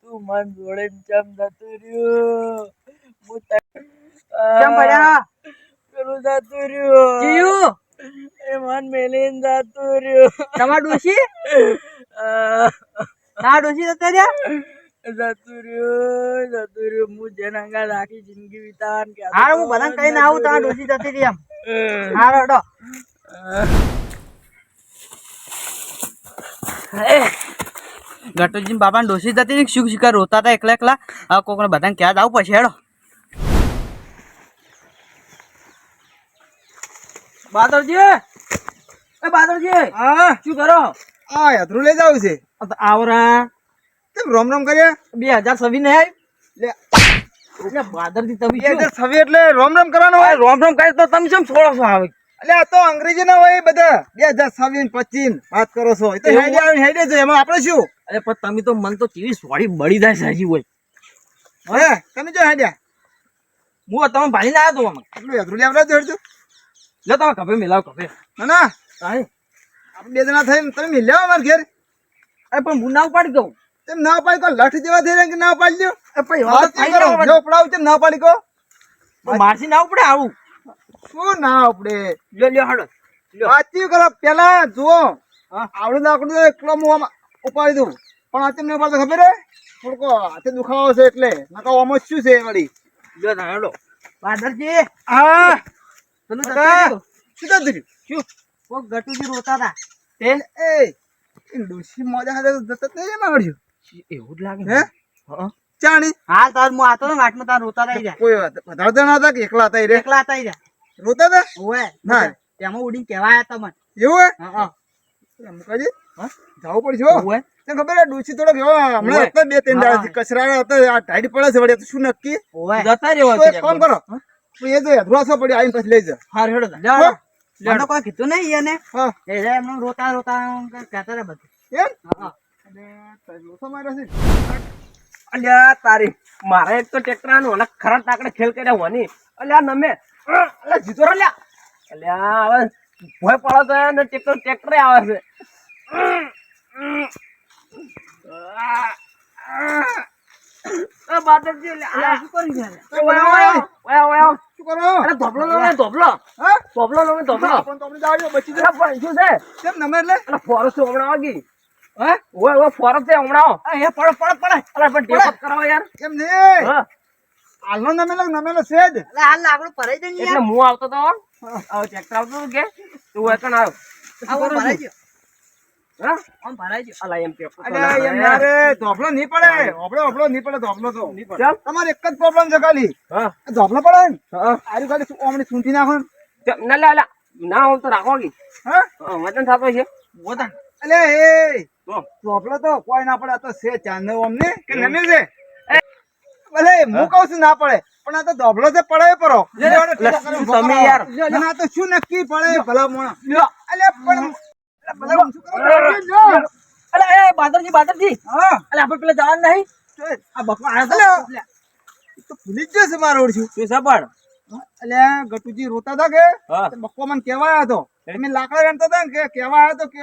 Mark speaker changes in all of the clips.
Speaker 1: તું મન જોડે ચમ જતું રહ્યું? હું
Speaker 2: કેમ પડ્યા?
Speaker 1: પેલું જતું રહ્યું.
Speaker 2: જીયું?
Speaker 1: એ મન મેલીન જતું રહ્યું.
Speaker 2: તમાર ડોશી? ના ડોશી જતા રહ્યા?
Speaker 1: જતું રહ્યું જતું રહ્યું. હું જેના અંગાત આખી જિંદગી વિતાવવાનું કહેતો
Speaker 2: હાર હું
Speaker 1: હતો,
Speaker 2: બધાને કહીને આવું તમાર ડોશી જતી રહી એમ. ગટુજી બાપા ડોસી જતી ને શું શીખર રોતા હતા એકલા એકલા. હવે કોકને બધાને ક્યાં આવું પછી હેડો. બાદરજી એ બાદરજી
Speaker 3: હા?
Speaker 2: શું કરો?
Speaker 3: આ યાત્રુ લઈ જાવ છે.
Speaker 2: આવરા
Speaker 3: કેમ રોમ રોમ કર્યા
Speaker 2: બે હજાર છવ્વીસ ને
Speaker 3: લે.
Speaker 2: એટલે બાદરજી તમે
Speaker 3: બે હજાર છવ્વીસ એટલે રોમ રોમ કરવાનો હોય?
Speaker 2: રોમ રોમ કરે તો તમે શું છોડો છો આવે
Speaker 3: એટલે આ તો અંગ્રેજી ના હોય બધા. બે હજાર છવ્વીસ પચીસ વાત કરો છો. એ તો હેડે આવે હેડે છે. એમાં આપણે શું?
Speaker 2: અરે પણ તમે તો મન તો ચીવી સોડી બળી જાય સાજી હોય
Speaker 3: હવે તમે જો હેડ્યા.
Speaker 2: હું તમે ભાઈ ના આવ્યો તો
Speaker 3: એટલું યાત્રું લઈ આવડા હેડજો
Speaker 2: લો તમે કપે મિલાવ કપે.
Speaker 3: ના ના.
Speaker 2: કાંઈ.
Speaker 3: આપણે બે જણા થઈને તમે મિલ્યા અમારા ઘેર.
Speaker 2: અરે પણ હું ના ઉપાડી દઉં.
Speaker 3: તેમ ના પાડી કો લઠ જેવા થઈ રહ્યા કે ના પાડી લ્યો?
Speaker 2: અરે પણ
Speaker 3: વાત કરો જો ઉપડાવ તેમ ના પાડી કહો.
Speaker 2: મારસી ના ઉપડે આવું.
Speaker 3: શું ના ઉપડે?
Speaker 2: લ્યો લ્યો હાડો લ્યો.
Speaker 3: વાતચીત કરો. પેલા જુઓ. આવડું લાકડું એકલો આમ ઉપાડી દઉં. પણ આ તમને ઉપાડતો ખબર હે? થોડુંકો હાથે દુખાવો છે એટલે. નકા આમાં શું છે વળી?
Speaker 2: જો ના હડો. બાદરજી
Speaker 3: હા.
Speaker 2: તને
Speaker 3: શું થતું
Speaker 2: શું? કોક ગટુજી રોતા હતા
Speaker 3: તે એ ડોશી મોજા હાથે જતા તે એમાં વળ્યું.
Speaker 2: એવું જ લાગે
Speaker 3: હે?
Speaker 2: હા.
Speaker 3: ચાણી?
Speaker 2: હા તાર હું આતો ને વાટમાં તાર રોતા રહી જાય
Speaker 3: કોઈ વાત- વધારે જણા હતા કે એકલા હતા રે?
Speaker 2: એકલા હતા
Speaker 3: રોતા હતા
Speaker 2: ઓય
Speaker 3: ના.
Speaker 2: તેમાં ઉડીને કેવા તમને
Speaker 3: એવું હે?
Speaker 2: હા હા.
Speaker 3: એમ
Speaker 2: હા?
Speaker 3: જવું પડશે તને ખબર ડોશી થોડોક એવો હમણાં હતા બે ત્રણ દાડા કચરા હતા આ ટાઈડ પડે છે વડે તો શું નક્કી?
Speaker 2: જતા રહ્યો
Speaker 3: તો કોણ કરો? તું એ જો અધવાસો પડી આઈને પછી લઈ જા.
Speaker 2: હા? હેડો.
Speaker 3: હો?
Speaker 2: કોઈ કીધું નહીં એને. એ જાય એમને રોતા રોતા કહેતા રે બધું.
Speaker 3: એમ?
Speaker 2: હા.
Speaker 3: ડોસો
Speaker 1: અલ્યા તારી મારે એક તો ટ્રેક્ટર આનું અને ખરા તાકડે ખેલ કર્યા હોની. અલ્યા નમે. અલ્યા જીતો રે લ્યા અલ્યા હવે ભોય પડો તો ટ્રેક્ટર ટ્રેક્ટરે આવે છે. આ બાદરજી અલ્યા આ શું કરી રહ્યા
Speaker 3: તો બનાવો.
Speaker 1: ઓય ઓય ઓય
Speaker 3: શું કરો?
Speaker 1: અરે ધોબલો લો ધોબલો.
Speaker 3: હા?
Speaker 1: ધોબલો લો ધોબલો.
Speaker 3: આપણ તો આપણે જાવ બચી જાય
Speaker 1: અરે પણ શું છે?
Speaker 3: કેમ નમે એટલે?
Speaker 1: અરે ફોરેસ્ટ હમણાં વાગી હે? ઓય ઓય હમણાં.
Speaker 2: એ પડો પડો પડો.
Speaker 1: અરે કરાવો યાર.
Speaker 3: કેમ નહીં
Speaker 1: હા.
Speaker 3: હાલનો નમેલો નમેલો છે જ
Speaker 2: એટલે હાલ લાકડું ભરાઈ દે
Speaker 1: એટલે હું આવતો તો આવ ટ્રેક્ટર આવતો કે? તું હોય આવ્યો આવ.
Speaker 2: ભરાઈ ગયો આમ ભરાઈ ગયો
Speaker 1: અલા એમ કે
Speaker 3: અરે એમ ના રે ધોપલો નહીં પડે. ધોપલો ધોપલો નહીં પડે ધોપલો તો.
Speaker 1: ચાલ.
Speaker 3: તમારે એક જ પ્રોબ્લેમ છે ખાલી.
Speaker 1: હા.
Speaker 3: ધોપલો પડે ને?
Speaker 1: હા
Speaker 3: આરી ખાલી ઓમણી સૂંટી નાખો ના.
Speaker 1: લા લા ના આવ તો રાખો કી.
Speaker 3: હા?
Speaker 1: હા, વજન છે.
Speaker 2: વતન.
Speaker 3: અલે એ.
Speaker 1: તો?
Speaker 3: તો કોઈ ના પડે તો છે ચાંદો ઓમને કે નમે છે? ભલે હું કહું છું ના પડે પણ આ તો ધોપલો છે પડે પરો
Speaker 1: તમે યાર.
Speaker 3: ના, તો શું નક્કી પડે ભલા મોણા. અલે પણ અલે ભલા શું કરો?
Speaker 1: અલે એ બાદરજી બાદરજી.
Speaker 3: હા.
Speaker 1: અલે આપણે પેલા જવાનું નહીં.
Speaker 3: આ બકવા આવ્યો તો.
Speaker 2: લે.
Speaker 3: એ તો ભૂલી જ જશે મારો ઓળખ્યું
Speaker 1: શું છે
Speaker 3: એટલે ગટુજી રોતા હતા કે? મને કહેવા આવ્યો હતો તમે લાકડા વેણતા હતા ને કે કહેવા આવ્યો હતો કે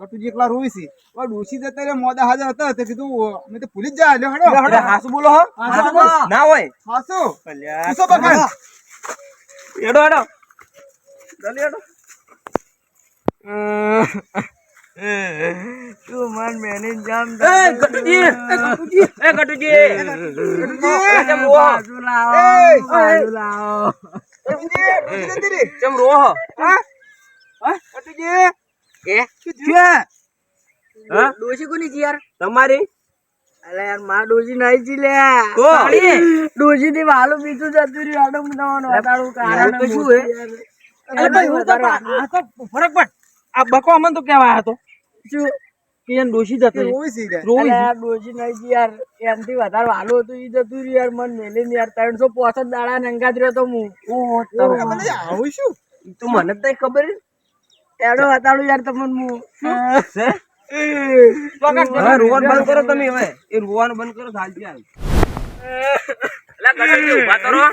Speaker 3: ગટુજી એકલા રોવી છે. હવે ડોસી જતા રે મોદા હાજર હતા તે કીધું અમે તો ભૂલી જ જાય હેડો.
Speaker 1: હાસુ બોલો હો.
Speaker 3: હાસુ બોલ.
Speaker 1: ના હોય.
Speaker 3: હાસુ.
Speaker 1: અલ્યા. એડો એડો જલ્દી એડો તું મન મેની જામ એ ગટુજી એ ગટુજી એ ગટુજી
Speaker 3: ગટુજી! બાજુ લાવો, બાજુ
Speaker 1: લાવો.
Speaker 3: ગટુજી.
Speaker 1: કેમ રો
Speaker 3: હા? હા? ગટુજી,
Speaker 1: એ?
Speaker 3: શું થયું?
Speaker 1: હા?
Speaker 2: ડોશી કોની છે યાર?
Speaker 1: તમારી?
Speaker 2: અલે યારમાં ડોશી નહીં જી લે.
Speaker 1: તો?
Speaker 2: ડોશી થી વાલું બીજું જતું રહ્યું. આડો મને વધારું કારણ
Speaker 1: તો શું હે?
Speaker 2: અરે ભાઈ હું તો ફરક પડ.
Speaker 1: આ બકો અમન તો કેવા હતો
Speaker 2: શું?
Speaker 1: કે ડોશી જતો
Speaker 3: રોવી
Speaker 2: ડોશી નહીં જી યાર. એમથી વધારે વાલો હતું ઈ જતું યાર મન મેલે ને યાર. ત્રણસો પોસઠ દાડા નંગાત રહ્યો તો હું.
Speaker 1: ઓહો
Speaker 3: મને આવું શું?
Speaker 1: તો મને તો ખબર
Speaker 2: એડો બતાડું યાર તમને હું.
Speaker 1: છે રોવાનું બંધ કરો તમે હવે. એ રોવાનું બંધ કરો હાલથી હાલ અલા ઊભા ઊભા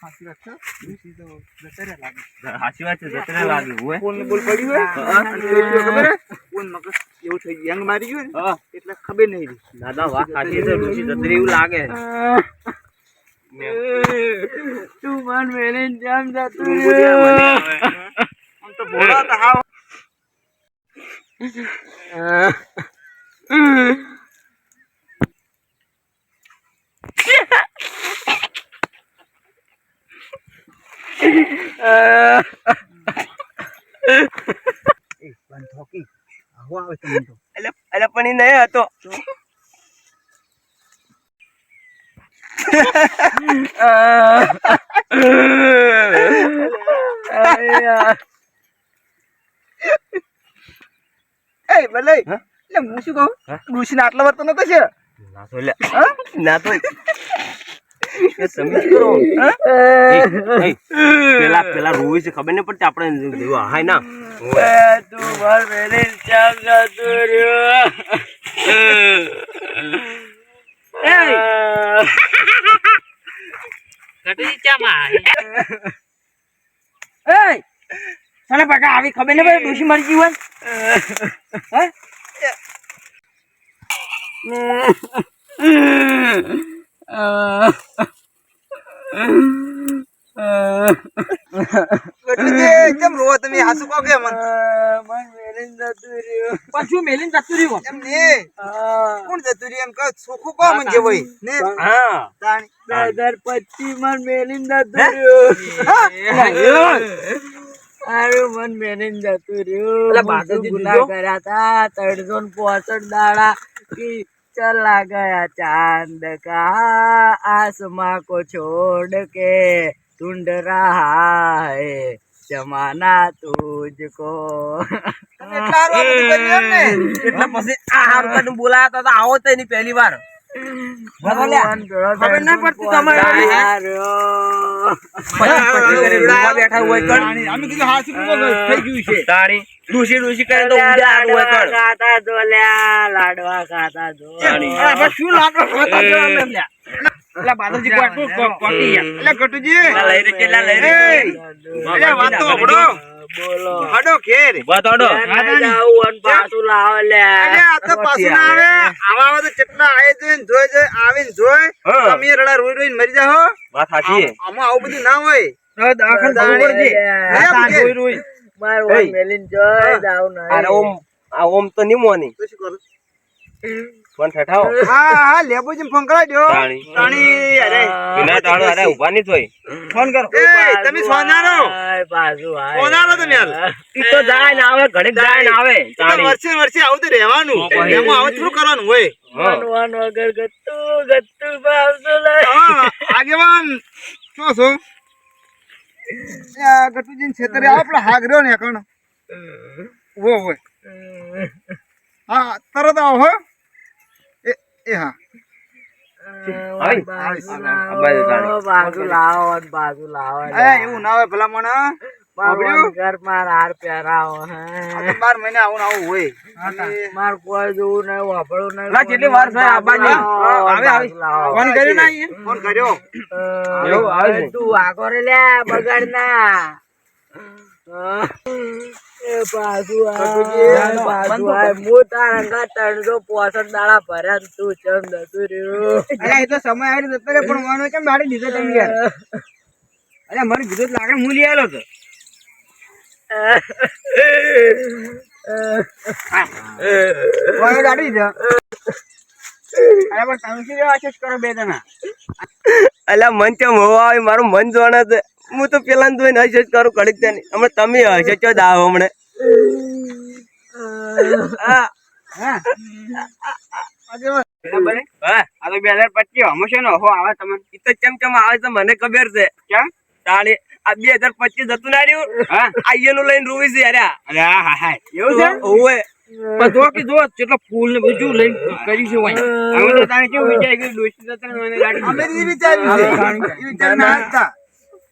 Speaker 3: સાચી વાત છે.
Speaker 1: વાત જતરે લાગે હોય
Speaker 3: બોલ બોલ પડ્યું હોય?
Speaker 1: હા.
Speaker 3: અને ડોશીઓ ખબર? મગજ એવું થઈ ગયું. યંગ મારી ગયું એટલે ખબર નહીં
Speaker 1: દાદા વાહ સાચી છે ઋષિ જતરે એવું લાગે.
Speaker 2: તું મન મેલીને જામ જાતું.
Speaker 3: આમ તો ભોળા હતા હાવ. બંધ હોકી આવો આવે તમને તો
Speaker 1: એટલે એટલે પણ એ નહીં હતો
Speaker 2: અરે યાર.
Speaker 3: એ ભલે? એટલે હું શું કહું? ડોશીને આટલા વાર તો નતો છે.
Speaker 1: ના તો લે. ના તો. કરો.
Speaker 2: એ,
Speaker 1: એ, પેલા પેલા રોવી છે ખબર નહીં પડતી આપણે જોવા હાય ના?
Speaker 2: તું રહ્યું.
Speaker 1: એ તને બકા આવી ખબર નહીં પડે ડોશી મરી ગઈ હોય? હે?
Speaker 3: કેમ એમ ને સુખું કહો મન જે
Speaker 2: મન મેલીન જતું રહ્યું મારું મન મેલીન જતું રહ્યું
Speaker 1: ગુના
Speaker 2: કર્યા હતા ત્રણસો પોસઠ દાડા ચલા ગયા ચાંદ કા આસમા કો છોડ કે ढूंढ रहा है जमाना तुझको
Speaker 3: તમે એટલા હારું આ બધું કર્યું એમ ને
Speaker 1: એટલે પછી આ હારું કાઢીને બોલાયા તા તો આવો તો એની પહેલી વાર
Speaker 2: ભગવાન ભેળો
Speaker 1: ખબર ના પડતી તમારે
Speaker 2: ત્રણસો
Speaker 1: હારું.
Speaker 2: પોસઠ
Speaker 1: પછી પછી કરીને ઊભા બેઠા હોય કણ.
Speaker 3: તાણી અમે કીધું હાસુ કહો કે થઈ ગયું છે
Speaker 1: તાણી ડૂસી ડૂસી કરે તો ઊંધા હારું હોય
Speaker 2: લાડવા
Speaker 1: કણ.
Speaker 2: ખાતા જોલ્યા લાડવા ખાતા જો
Speaker 1: તાણી.
Speaker 3: આપણે શું લાડવા ખાતા
Speaker 1: એ.
Speaker 3: છો અમે લ્યા? એટલે બાદલજી કોઈ આટલું કો- એટલે ગટુજી
Speaker 1: લઈ રે, પેલા લઈ રે.
Speaker 3: એટલે વાત તો સાંભળો.
Speaker 2: બોલો
Speaker 3: હડો ઘેર
Speaker 1: ઊભા હડો.
Speaker 2: ઘેર જાવું પાછું લાવો લ્યા.
Speaker 3: અરે આ તો પાછું ના આવે આવા આવા તો કેટલા આયે જોઈને જોઈ જોઈ આવીને જોઈ. તમે રડા રોઈ રોઈને મરી
Speaker 1: વાત સાચી
Speaker 3: આમાં આવું બધું ના હોય?
Speaker 2: રોઈ રોઈ. માર વન જોઈ જાવું.
Speaker 1: અરે ઓમ આ ઓમ તો નહીં મોની
Speaker 3: તો શું કરું?
Speaker 1: ફોન ઠઠાવો.
Speaker 3: હા હા લેબોજી ફોન કરાવી દો
Speaker 1: તાણી.
Speaker 3: તાણી અરે.
Speaker 1: વિના તાળો અરે ઊભા નહીં થોય.
Speaker 3: ફોન કરો. એ તમે સોનારો.
Speaker 2: આય, પાછું
Speaker 3: સોનારો તમે યાર
Speaker 1: ઈ તો જાય ને આવે ઘડીક જાય. ને આવે તાણી.
Speaker 3: વર્ષે વર્ષે આવું તો રહેવાનું એમાં આવું થોડું કરવાનું હોય.
Speaker 1: હા.
Speaker 2: વન વન વગર ગત્તું.
Speaker 3: આગેવાન શું છો? આ ગટુજીને છેતરે આપણે હાગર્યો ને કણ વો વો હા તરત આવો હો. એ એ હા.
Speaker 2: બાજુ
Speaker 1: આવી. આ બાજુ
Speaker 2: લાવો, બાજુ લાવો.
Speaker 3: એવું ના હોય ભલા મને
Speaker 2: બગાડ ના પાછું આય, પાછું આય. હું તારા અંગા ત્રણસો પોસઠ દાડા ભર્યા તું ચમ જતું રહ્યું?
Speaker 3: અલ્યા એ તો સમય આવી જતો રે પણ વાનો કેમ ગાડી લીધો તમે યાર? અલ્યા મારી કીધું લાકડ હું લઈ આવેલો તો વાનો ગાડી લીધો. અરે પણ તમે શું લેવા છે કરો બે જણા?
Speaker 1: અલ્યા મન કેમ હોવા આવે મારું મન જોણે છે. હું તો પેલા જોઈને હશે કરું કડીક ત્યાં હમણાં તમે હશે ચો દાવ હમણે.
Speaker 3: હા હા આગેવાન.
Speaker 1: હા
Speaker 3: આ બે હજાર પચીસ હમો છે ને હો આવે તમને
Speaker 1: ઈ તો ચમ ચમ આવે છે મને ખબર છે.
Speaker 3: કેમ?
Speaker 1: તાળી આ બે હજાર પચીસ હતું ના રહ્યું
Speaker 3: હા.
Speaker 1: આ લઈને રોવી છે
Speaker 3: અરે હા હા હા. એવું છે?
Speaker 1: ઓવે.
Speaker 3: પણ કે જો કેટલો ફૂલ ને બધું લઈને કર્યું છે. અમે તો કેવું જતા મને ગાડી અમે એ વિચાર્યું છે. એ વિચાર ના હતા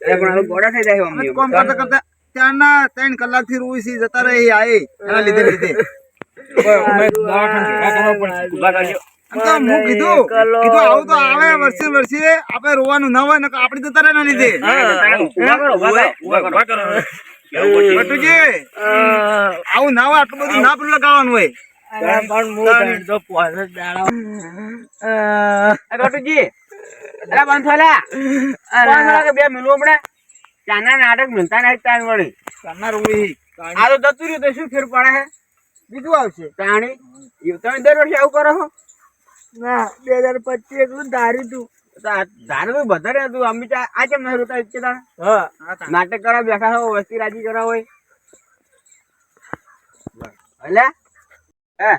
Speaker 3: અરે પણ હવે ગોડા થઈ જાય અમે કોમ કરતા કરતા ત્યારના ત્રણ કલાકથી રૂઈ જતા રહે આયે એના લીધે લીધે. હું કીધું કીધું આવું તો આવે વર્ષે વર્ષે આપણે રોવાનું ના હોય ને આપણે જતા રહે ના લીધે. બટુજી આવું ના હોય આટલું બધું ના પેલું લગાવવાનું હોય.
Speaker 2: પણ
Speaker 4: અરે બંધ બે મિલો આપણે ચાના નાટક મિલતા નહીં તાન વળી.
Speaker 3: ચાના હોય
Speaker 4: આ તો જતું રહ્યું તો શું ફેર પડે હે?
Speaker 3: બીજું આવશે.
Speaker 4: તાણી તમે દર વર્ષે આવું કરો છો
Speaker 2: ના બે હજાર પચીસ એટલું ધાર્યું તું.
Speaker 4: ધારે તો હતું. અમે તો આ કેમ નહીં રોતા દાડા
Speaker 2: હા.
Speaker 4: નાટક કરવા બેઠા હો વસ્તી રાજી કરવા હોય. એટલે? હે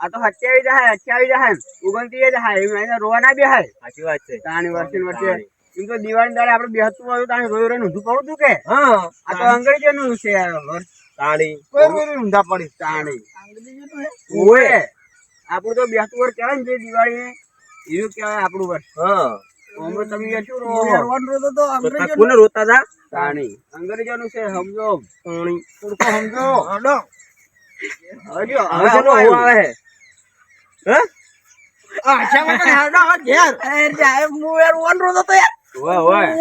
Speaker 4: આ તો સત્યાવી જાય અઠ્યાવી જાય ઓગણત્રીસ જાય એમ રોવા ના બેહાય.
Speaker 2: સાચી વાત છે.
Speaker 4: તાણી વર્ષે. વર્ષે એમ તો દિવાળી દાડે આપડે બેહતું હોય તાણી રોઈ રોઈને ઊંધું પડું તું કે આ તો અંગ્રેજોનું છે આ વર્ષ તાણી.
Speaker 3: કોઈ કોઈ ઊંધા પડી.
Speaker 4: તાણી. ઓએ આપણું તો બેસતું વર્ષ કહેવાય ને જે દિવાળી. એનું કહેવાય આપણું વર્ષ. હમણાં તમે શું રહો
Speaker 2: રોવાનો રોતો તો અંગ્રેજો
Speaker 4: કોને રોતા હતા તાણી. અંગ્રેજોનું છે સમજો. તાણી.
Speaker 3: થોડુંક સમજો. હડો
Speaker 4: હજો હવે આવે હે? હે
Speaker 3: હેડો
Speaker 2: હું યાર વન રોતો તો યાર.
Speaker 4: ઓય ઓય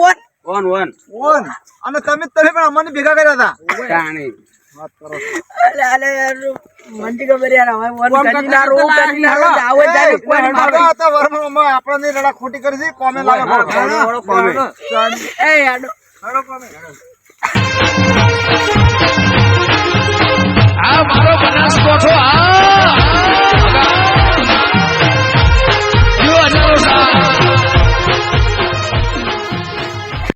Speaker 3: ઓન તમે પણ અમને ભેગા કર્યા હતા
Speaker 2: જાણી
Speaker 3: વાત
Speaker 2: કરો.
Speaker 3: ખોટી કરી કોમે
Speaker 2: મારો બનાસ
Speaker 3: કોઠો આ!